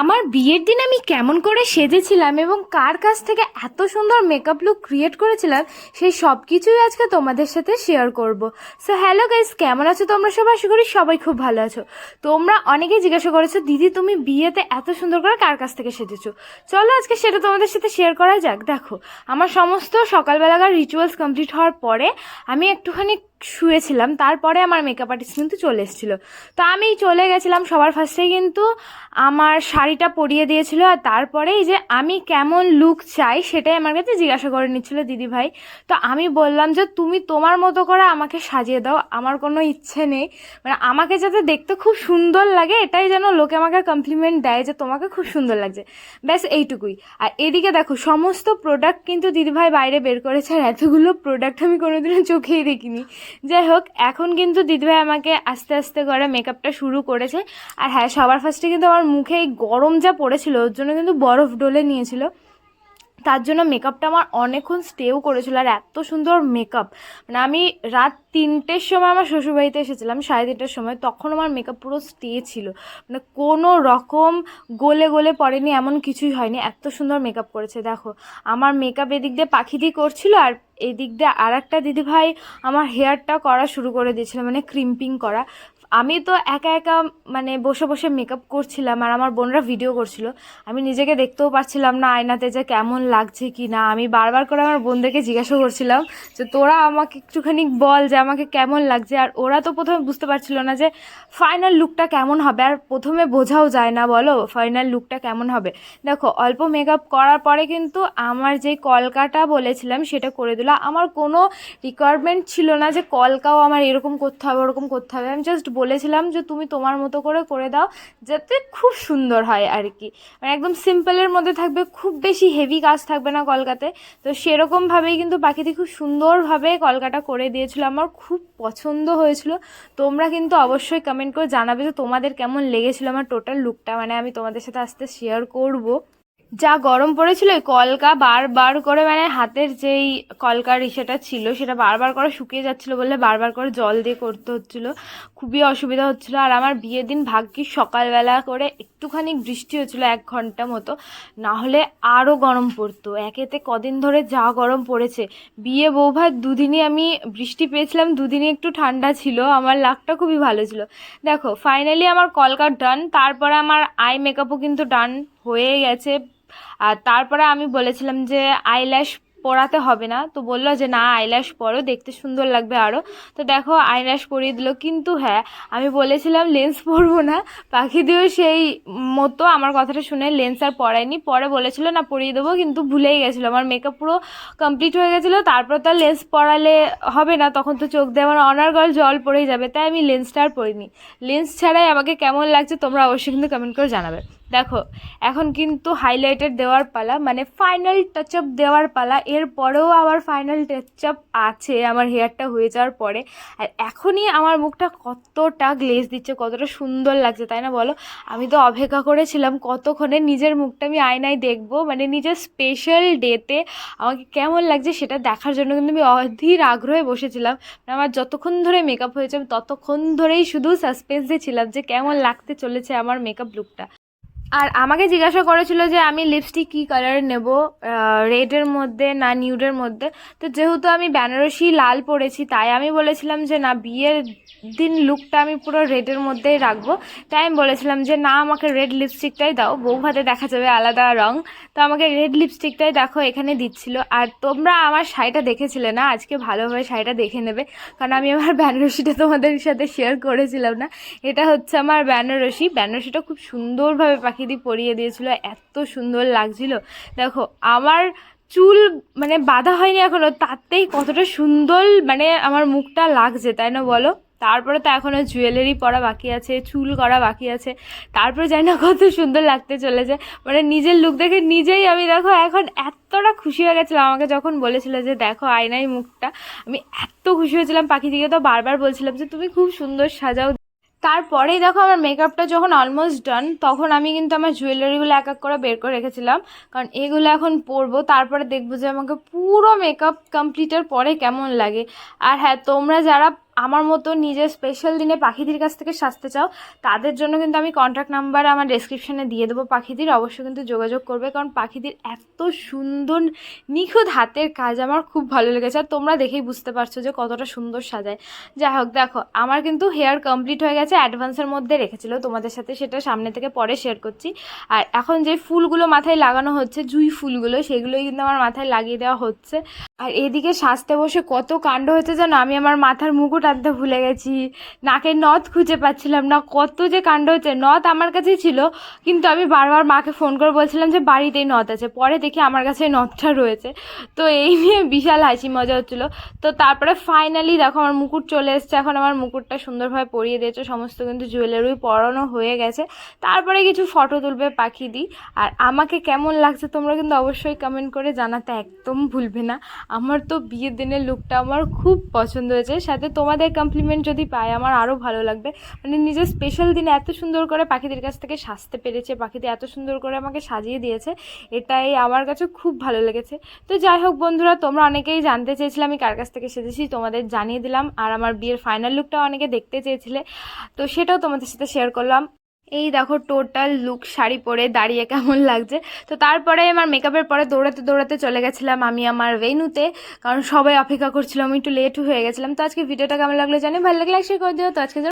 আমার বিয়ের দিন আমি কেমন করে সেজেছিলাম এবং কার কাছ থেকে এত সুন্দর মেকআপ লুক ক্রিয়েট করেছিলাম, সেই সব কিছুই আজকে তোমাদের সাথে শেয়ার করব। সো হ্যালো গাইস কেমন আছো তোমরা সবাই? আশা করি সবাই খুব ভালো আছো। তোমরা অনেকেই জিজ্ঞাসা করেছ, দিদি, তুমি বিয়েতে এত সুন্দর করে কার কাছ থেকে সেজেছো? চলো আজকে সেটা তোমাদের সাথে শেয়ার করা যাক। দেখো, আমার সমস্ত সকালবেলাকার রিচুয়ালস কমপ্লিট হওয়ার পরে আমি একটুখানি শুয়েছিলাম, তারপরে আমার মেকআপ আর্টিস্ট কিন্তু চলে এসেছিল। তো আমি চলে গেছিলাম সবার ফার্স্টে কিন্তু আমার শাড়িটা পরিয়ে দিয়েছিল আর তারপরে এই যে আমি কেমন লুক চাই সেটাই আমার কাছে জিজ্ঞাসা করে নিচ্ছিল দিদি ভাই। তো আমি বললাম যে, তুমি তোমার মতো করে আমাকে সাজিয়ে দাও, আমার কোনো ইচ্ছে নেই। মানে আমাকে যাতে দেখতে খুব সুন্দর লাগে, এটাই যেন লোকে আমাকে কমপ্লিমেন্ট দেয় যে, তোমাকে খুব সুন্দর লাগছে। ব্যাস, এইটুকুই। আর এদিকে দেখো, সমস্ত প্রোডাক্ট কিন্তু দিদিভাই বাইরে বের করেছে আর এতগুলো প্রোডাক্ট আমি কোনোদিনও চোখেই দেখিনি। যাই হোক এখন কিন্তু দিদিভাই আমাকে আস্তে আস্তে করে মেকআপটা শুরু করেছে। আর হ্যাঁ সবার ফার্স্টে কিন্তু আমার মুখে এই গরম যা পড়েছিল, ওর জন্য কিন্তু বরফ ডলে নিয়েছিল। তার জন্য মেকআপটা আমার অনেকক্ষণ স্টেও করেছিল আর এত সুন্দর মেকআপ মানে আমি রাত তিনটের সময় আমার শ্বশুরবাড়িতে এসেছিলাম, সাড়ে তিনটের সময়, তখন আমার মেকআপ পুরো স্টে ছিল। মানে কোনো রকম গলে গলে পড়েনি, এমন কিছুই হয়নি, এত সুন্দর মেকআপ করেছে। দেখো, আমার মেকআপ এদিক দিয়ে পাখি দিয়ে করছিল আর এদিক দিয়ে আর একটা দিদিভাই আমার হেয়ারটা করা শুরু করে দিয়েছিল মানে ক্রিম্পিং করা। আমি তো একা একা মানে বসে বসে মেকআপ করছিলাম আর আমার বোনরা ভিডিও করছিল। আমি নিজেকে দেখতেও পারছিলাম না আয়নাতে যে কেমন লাগছে কি না আমি বারবার করে আমার বোনদেরকে জিজ্ঞাসা করছিলাম যে, তোরা আমাকে একটুখানি বল যে আমাকে কেমন লাগছে? আর ওরা তো প্রথমে বুঝতে পারছিল না যে ফাইনাল লুকটা কেমন হবে? আর প্রথমে বোঝাও যায় না, বলো ফাইনাল লুকটা কেমন হবে? দেখো, অল্প মেকআপ করার পরে কিন্তু আমার যে কলকাটা বলেছিলাম সেটা করে দিল। আমার কোনো রিকোয়ারমেন্ট ছিল না যে, কলকাও আমার এরকম করতে হবে, ওরকম করতে হবে। আমি জাস্ট বলেছিলাম যে তুমি তোমার মতো করে করে দাও যাতে খুব সুন্দর হয় আর কি মানে একদম সিম্পলের মধ্যে থাকবে, খুব বেশি হেভি কাজ থাকবে না কলকাতে তো সেরকমভাবেই কিন্তু পাখিটি খুব সুন্দরভাবে কলকাটা করে দিয়েছিল, আমার খুব পছন্দ হয়েছিল। তোমরা কিন্তু অবশ্যই কমেন্ট করে জানাবে যে তোমাদের কেমন লেগেছিলো আমার টোটাল লুকটা মানে আমি তোমাদের সাথে আস্তে শেয়ার করব। যা গরম পড়েছিল কলকা বারবার করে মানে হাতের যেই কলকার ইসেটা ছিল, সেটা বারবার করে শুকিয়ে যাচ্ছিল বলে বারবার করে জল দিয়ে করতে হচ্ছিল। খুবই অসুবিধা হচ্ছিল। আর আমার বিয়ের দিন ভাগ্যিস সকালবেলা করে একটুখানি বৃষ্টি হচ্ছিল এক ঘণ্টা মতো। না হলে আরও গরম পড়তো। একেতে কদিন ধরে যা গরম পড়েছে। বিয়ে বৌভাত দুদিনই আমি বৃষ্টি পেয়েছিলাম, দুদিনই একটু ঠান্ডা ছিল। আমার লাকটা খুবই ভালো ছিল। দেখো ফাইনালি আমার কলকার ডান তারপরে আমার আই মেকআপও কিন্তু ডান হয়ে গেছে। আর তারপরে আমি বলেছিলাম যে আইল্যাশ পরাতে হবে না। তো বলল যে, না আইল্যাশ পরো, দেখতে সুন্দর লাগবে আরও তো দেখো আইল্যাশ পরিয়ে দিল। কিন্তু হ্যাঁ আমি বলেছিলাম লেন্স পরবো না। পাখি দিয়েও সেই মতো আমার কথাটা শুনে লেন্স আর পরায়নি। পরে বলেছিল, না, পরিয়ে দেবো। কিন্তু ভুলেই গেছিল। আমার মেকআপ পুরো কমপ্লিট হয়ে গেছিল। তারপর তো লেন্স পরালে হবে না। তখন তো চোখ দিয়ে আমার অনার্গল জল পড়েই যাবে। তাই আমি লেন্সটা আর পরিনি। লেন্স ছাড়াই আমাকে কেমন লাগছে তোমরা অবশ্যই কিন্তু কমেন্ট করে জানাবে। দেখো, এখন কিন্তু হাইলাইটার দেওয়ার পালা মানে ফাইনাল টাচ আপ দেওয়ার পালা, এরপরেও আবার ফাইনাল টাচ আপ আছে, আমার হেয়ারটা হয়ে যাওয়ার পরে। আর এখনই আমার মুখটা কতটা গ্লেজ দিচ্ছে, কতটা সুন্দর লাগছে, তাই না বলো? আমি তো অপেক্ষা করেছিলাম কতক্ষণে নিজের মুখটা আমি আয়নায় দেখব মানে নিজের স্পেশাল ডেতে আমাকে কেমন লাগছে সেটা দেখার জন্য কিন্তু আমি অধীর আগ্রহে বসেছিলাম। মানে আমার যতক্ষণ ধরে মেকআপ হয়েছে, আমি ততক্ষণ ধরেই শুধু সাসপেন্সে ছিলাম যে কেমন লাগতে চলেছে আমার মেকআপ লুকটা আর আমাকে জিজ্ঞাসা করেছিল যে আমি লিপস্টিক কী কালার নেব রেডের মধ্যে না নিউডের মধ্যে। তো যেহেতু আমি বেনারসি লাল পরেছি, তাই আমি বলেছিলাম যে না, বিয়ের দিন লুকটা আমি পুরো রেডের মধ্যেই রাখব। তাই আমি বলেছিলাম যে না, আমাকে রেড লিপস্টিকটাই দাও, বউ ভাতে দেখা যাবে আলাদা রং। তো আমাকে রেড লিপস্টিকটাই দেখো, এখানে দিচ্ছিল। আর তোমরা আমার শাড়িটা দেখেছিলে না? আজকে ভালোভাবে শাড়িটা দেখে নেবে। কারণ আমি আমার বেনারসিটা তোমাদের সাথে শেয়ার করেছিলাম না। এটা হচ্ছে আমার বেনারসি। বেনারসিটা খুব সুন্দরভাবে পাখি দিয়ে পরিয়ে দিয়েছিল, এত সুন্দর লাগছিল। দেখো, আমার চুল মানে বাঁধা হয়নি এখনও তাতেই কতটা সুন্দর মানে আমার মুখটা লাগছে, তাই না বলো? তারপরে তো এখনও জুয়েলারি পরা বাকি আছে, চুল করা বাকি আছে, তারপরে জানি না কত সুন্দর লাগতে চলেছে। মানে নিজের লুক দেখে নিজেই আমি দেখো এখন এতটা খুশি হয়ে গেছিলাম। আমাকে যখন বলেছিল যে দেখো, আয়নায় মুখটা, আমি এত খুশি হয়েছিলাম। পাখি দিকে তো বারবার বলছিলাম যে, তুমি খুব সুন্দর সাজাও তারপরেই দেখো আমার মেকআপটা যখন অলমোস্ট ডান তখন আমি কিন্তু আমার জুয়েলারিগুলো এক এক করে বের করে রেখেছিলাম। কারণ এগুলো এখন পরবো, তারপরে দেখব যে আমাকে পুরো মেকআপ কমপ্লিটের পরে কেমন লাগে। আর হ্যাঁ তোমরা যারা আমার মতো নিজের স্পেশাল দিনে পাখিদের কাছ থেকে সাজতে চাও, তাদের জন্য কিন্তু আমি কন্ট্যাক্ট নাম্বার আমার ডেসক্রিপশনে দিয়ে দেবো পাখিদের। অবশ্যই কিন্তু যোগাযোগ করবে, কারণ পাখিদের এত সুন্দর, নিখুঁত হাতের কাজ আমার খুব ভালো লেগেছে। আর তোমরা দেখেই বুঝতে পারছ যে কতটা সুন্দর সাজায়। যাই হোক, দেখো, আমার কিন্তু হেয়ার কমপ্লিট হয়ে গেছে অ্যাডভান্সের মধ্যে রেখেছিল, তোমাদের সাথে সেটা সামনে থেকে পরে শেয়ার করছি। আর এখন যে ফুলগুলো মাথায় লাগানো হচ্ছে, জুই ফুলগুলো, সেগুলোই কিন্তু আমার মাথায় লাগিয়ে দেওয়া হচ্ছে। আর এদিকে সাজতে বসে কত কাণ্ড হয়েছে জানো? আমি আমার মাথার মুকুট আনতে ভুলে গেছি। নাকের নথ খুঁজে পাচ্ছিলাম না, কত যে কাণ্ড হয়েছে। নথ আমার কাছেই ছিল, কিন্তু আমি বারবার মাকে ফোন করে বলছিলাম যে, বাড়িতেই নথ আছে। পরে দেখি আমার কাছে নথটা রয়েছে। তো এই নিয়ে বিশাল হাসি মজা হচ্ছিল। তো তারপরে ফাইনালি দেখো আমার মুকুট চলে এসছে। এখন আমার মুকুটটা সুন্দরভাবে পরিয়ে দিয়েছে। সমস্ত কিন্তু জুয়েলারি পরানো হয়ে গেছে। তারপরে কিছু ফটো তুলবে পাখি দিই আর আমাকে কেমন লাগছে তোমরা কিন্তু অবশ্যই কমেন্ট করে জানাতে একদম ভুলবে না। আমার তো বিয়ের দিনের লুকটা আমার খুব পছন্দ হয়েছে। সাথে তোমাদের কমপ্লিমেন্ট যদি পাই, আমার আরও ভালো লাগবে। মানে নিজের স্পেশাল দিনে এত সুন্দর করে পাখিদের কাছ থেকে সাজতে পেরেছে পাখিদের এত সুন্দর করে আমাকে সাজিয়ে দিয়েছে, এটাই আমার কাছে খুব ভালো লেগেছে। তো যাই হোক বন্ধুরা, তোমরা অনেকেই জানতে চেয়েছিলে আমি কার কাছ থেকে সেজেছি, তোমাদের জানিয়ে দিলাম। আর আমার বিয়ের ফাইনাল লুকটাও অনেকে দেখতে চেয়েছিলে। তো সেটাও তোমাদের সাথে শেয়ার করলাম। এই দেখো টোটাল লুক শাড়ি পরে দাঁড়িয়ে কেমন লাগছে। তো তারপরে আমার মেকআপের পরে দৌড়াতে দৌড়াতে চলে গেছিলাম আমি আমার ভেনুতে কারণ সবাই অপেক্ষা করছিলাম একটু লেট হয়ে গেছিলাম। তো আজকে ভিডিওটা কেমন লাগল জানি? ভালো লাগলে শেয়ার করে দিও। তো আজকে